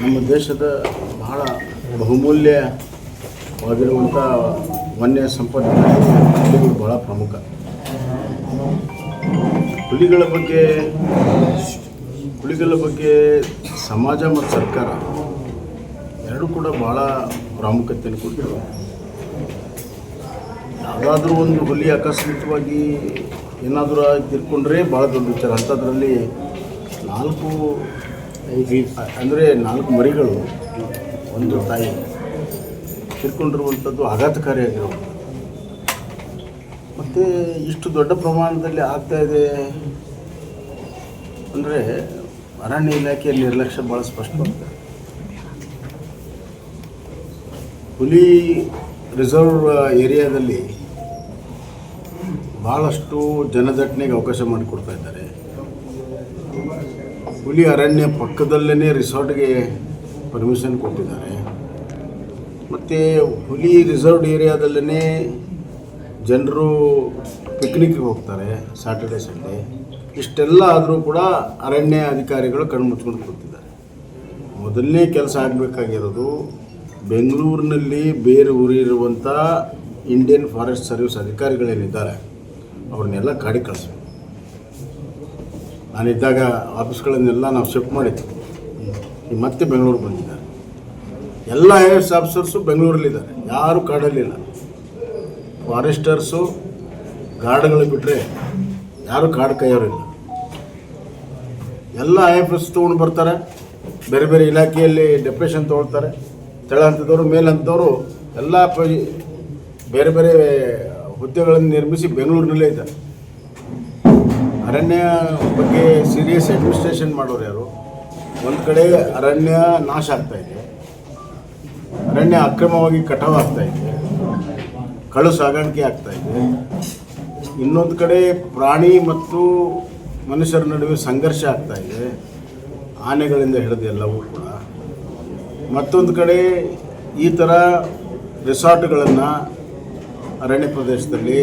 ನಮ್ಮ ದೇಶದ ಬಹಳ ಬಹುಮೂಲ್ಯವಾಗಿರುವಂಥ ವನ್ಯ ಸಂಪತ್ತಿನ ಹುಲಿಗಳು ಬಹಳ ಪ್ರಮುಖ. ಹುಲಿಗಳ ಬಗ್ಗೆ ಹುಲಿಗಳ ಬಗ್ಗೆ ಸಮಾಜ ಮತ್ತು ಸರ್ಕಾರ ಎರಡೂ ಕೂಡ ಬಹಳ ಪ್ರಾಮುಖ್ಯತೆಯನ್ನು ಕೊಟ್ಟಿವೆ ಯಾವುದಾದ್ರೂ ಒಂದು ಹುಲಿ ಆಕಸ್ಮಿಕವಾಗಿ ಏನಾದರೂ ತಿರ್ಕೊಂಡ್ರೆ ಭಾಳ ದೊಡ್ಡ ವಿಚಾರ. ಅಂಥದ್ರಲ್ಲಿ ನಾಲ್ಕು ಅಂದರೆ ನಾಲ್ಕು ಮರಿಗಳು, ಒಂದು ತಾಯಿ. ತಿರ್ಕೊಂಡಿರುವಂಥದ್ದು ಆಘಾತಕಾರಿಯಾಗಿರೋದು. ಮತ್ತು ಇಷ್ಟು ದೊಡ್ಡ ಪ್ರಮಾಣದಲ್ಲಿ ಆಗ್ತಾ ಇದೆ ಅಂದರೆ ಅರಣ್ಯ ಇಲಾಖೆಯ ನಿರ್ಲಕ್ಷ್ಯ ಭಾಳ ಸ್ಪಷ್ಟವಾಗ್ತದೆ ಹುಲಿ ರಿಸರ್ವ್ ಏರಿಯಾದಲ್ಲಿ ಭಾಳಷ್ಟು ಜನದಟ್ಟಣೆಗೆ ಅವಕಾಶ ಮಾಡಿಕೊಡ್ತಾ ಇದ್ದಾರೆ. ಹುಲಿ ಅರಣ್ಯ ಪಕ್ಕದಲ್ಲೇ ರಿಸಾರ್ಟ್ಗೆ ಪರ್ಮಿಷನ್ ಕೊಟ್ಟಿದ್ದಾರೆ. ಮತ್ತು ಹುಲಿ ರಿಸರ್ವ್ಡ್ ಏರಿಯಾದಲ್ಲೇ ಜನರು ಪಿಕ್ನಿಕ್ಗೆ ಹೋಗ್ತಾರೆ ಸ್ಯಾಟರ್ಡೆ ಸಂಡೇ ಇಷ್ಟೆಲ್ಲ ಆದರೂ ಕೂಡ ಅರಣ್ಯ ಅಧಿಕಾರಿಗಳು ಕಣ್ಮುಚ್ಕೊಂಡು ಕೂತಿದ್ದಾರೆ. ಮೊದಲನೇ ಕೆಲಸ ಆಗಬೇಕಾಗಿರೋದು ಬೆಂಗಳೂರಿನಲ್ಲಿ ಬೇರೆ ಊರಿರುವಂಥ ಇಂಡಿಯನ್ ಫಾರೆಸ್ಟ್ ಸರ್ವಿಸ್ ಅಧಿಕಾರಿಗಳೇನಿದ್ದಾರೆ, ಅವ್ರನ್ನೆಲ್ಲ ಕಾಡಿ ಕಳಿಸ್ಬೇಕು. ನಾನಿದ್ದಾಗ ಆಫೀಸ್ಗಳನ್ನೆಲ್ಲ ನಾವು ಶಿಫ್ಟ್ ಮಾಡಿದ್ವಿ. ಮತ್ತೆ ಬೆಂಗಳೂರು ಬಂದಿದ್ದಾರೆ. ಎಲ್ಲ ಐ ಎಸ್ ಆಫೀಸರ್ಸು ಬೆಂಗಳೂರಲ್ಲಿದ್ದಾರೆ. ಯಾರೂ ಕಾಡಲ್ಲಿಲ್ಲ. ಫಾರೆಸ್ಟರ್ಸು, ಗಾರ್ಡ್ಗಳು ಬಿಟ್ಟರೆ ಯಾರೂ ಕಾಡು ಕೈಯೋರಿಲ್ಲ ಎಲ್ಲ ಐ ಎಫ್ ಎಸ್ ತೊಗೊಂಡು ಬರ್ತಾರೆ. ಬೇರೆ ಬೇರೆ ಇಲಾಖೆಯಲ್ಲಿ ಡೆಪ್ರೆಷನ್ ತೊಗೊಳ್ತಾರೆ. ತೆಳ ಹಂತದವರು ಎಲ್ಲ ಬೇರೆ ಬೇರೆ ಹುದ್ದೆಗಳನ್ನು ನಿರ್ಮಿಸಿ ಬೆಂಗಳೂರಿನಲ್ಲೇ ಇದ್ದಾರೆ. ಅರಣ್ಯ ಬಗ್ಗೆ ಸೀರಿಯಸ್ ಅಡ್ಮಿನಿಸ್ಟ್ರೇಷನ್ ಮಾಡೋರು ಯಾರು? ಒಂದು ಕಡೆ ಅರಣ್ಯ ನಾಶ ಆಗ್ತಾ ಇದೆ. ಅರಣ್ಯ ಅಕ್ರಮವಾಗಿ ಕಟಾವು ಆಗ್ತಾ ಇದೆ. ಕಳು ಸಾಗಾಣಿಕೆ ಆಗ್ತಾ ಇದೆ. ಇನ್ನೊಂದು ಕಡೆ ಪ್ರಾಣಿ ಮತ್ತು ಮನುಷ್ಯರ ನಡುವೆ ಸಂಘರ್ಷ ಆಗ್ತಾ ಇದೆ. ಆನೆಗಳಿಂದ ಹಿಡಿದು ಎಲ್ಲವೂ ಕೂಡ. ಮತ್ತೊಂದು ಕಡೆ ಈ ಥರ ರೆಸಾರ್ಟ್ಗಳನ್ನು ಅರಣ್ಯ ಪ್ರದೇಶದಲ್ಲಿ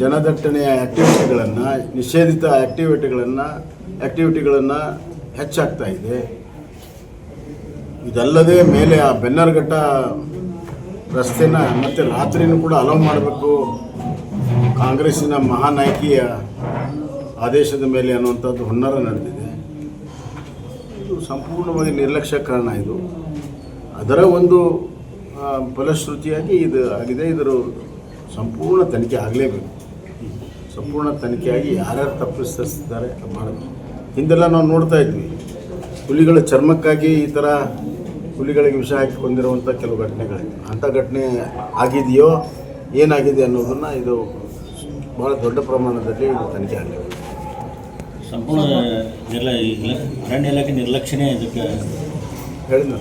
ಜನದಟ್ಟಣೆಯ ಆ್ಯಕ್ಟಿವಿಟಿಗಳನ್ನು ನಿಷೇಧಿತ ಆ್ಯಕ್ಟಿವಿಟಿಗಳನ್ನು ಆ್ಯಕ್ಟಿವಿಟಿಗಳನ್ನು ಹೆಚ್ಚಾಗ್ತಾ ಇದೆ. ಇದಲ್ಲದೆ ಮೇಲೆ ಆ ಬೆನ್ನರ್ಘಟ್ಟ ರಸ್ತೆನ ಮತ್ತು ರಾತ್ರಿನೂ ಕೂಡ ಅಲೋ ಮಾಡಬೇಕು. ಕಾಂಗ್ರೆಸ್ಸಿನ ಮಹಾನಾಯಕಿಯ ಆದೇಶದ ಮೇಲೆ ಅನ್ನುವಂಥದ್ದು ಹುನ್ನಾರ ನಡೆದಿದೆ. ಇದು ಸಂಪೂರ್ಣವಾಗಿ ನಿರ್ಲಕ್ಷ್ಯ ಕಾರಣ ಇದು. ಅದರ ಒಂದು ಫಲಶ್ರುತಿಯಾಗಿ ಇದು ಆಗಿದೆ. ಇದರ ಸಂಪೂರ್ಣ ತನಿಖೆ ಆಗಲೇಬೇಕು. ಸಂಪೂರ್ಣ ತನಿಖೆಯಾಗಿ ಯಾರ್ಯಾರು ತಪ್ಪಿಸ್ತಾರೆ ಮಾಡೋದು ಹಿಂದೆಲ್ಲ ನಾವು ನೋಡ್ತಾ ಇದ್ವಿ. ಹುಲಿಗಳ ಚರ್ಮಕ್ಕಾಗಿ ಈ ಥರ ಹುಲಿಗಳಿಗೆ ವಿಷ ಹಾಕಿ ಕೊಂದಿರುವಂಥ ಕೆಲವು ಘಟನೆಗಳಿವೆ. ಅಂಥ ಘಟನೆ ಆಗಿದೆಯೋ ಏನಾಗಿದೆ ಅನ್ನೋದನ್ನು ಇದು ಭಾಳ ದೊಡ್ಡ ಪ್ರಮಾಣದಲ್ಲಿ ಇದು ತನಿಖೆ ಆಗಿದೆ. ಸಂಪೂರ್ಣ ಅರಣ್ಯ ಇಲಾಖೆ ನಿರ್ಲಕ್ಷ್ಯನೇ ಇದಕ್ಕೆ ಹೇಳಿದ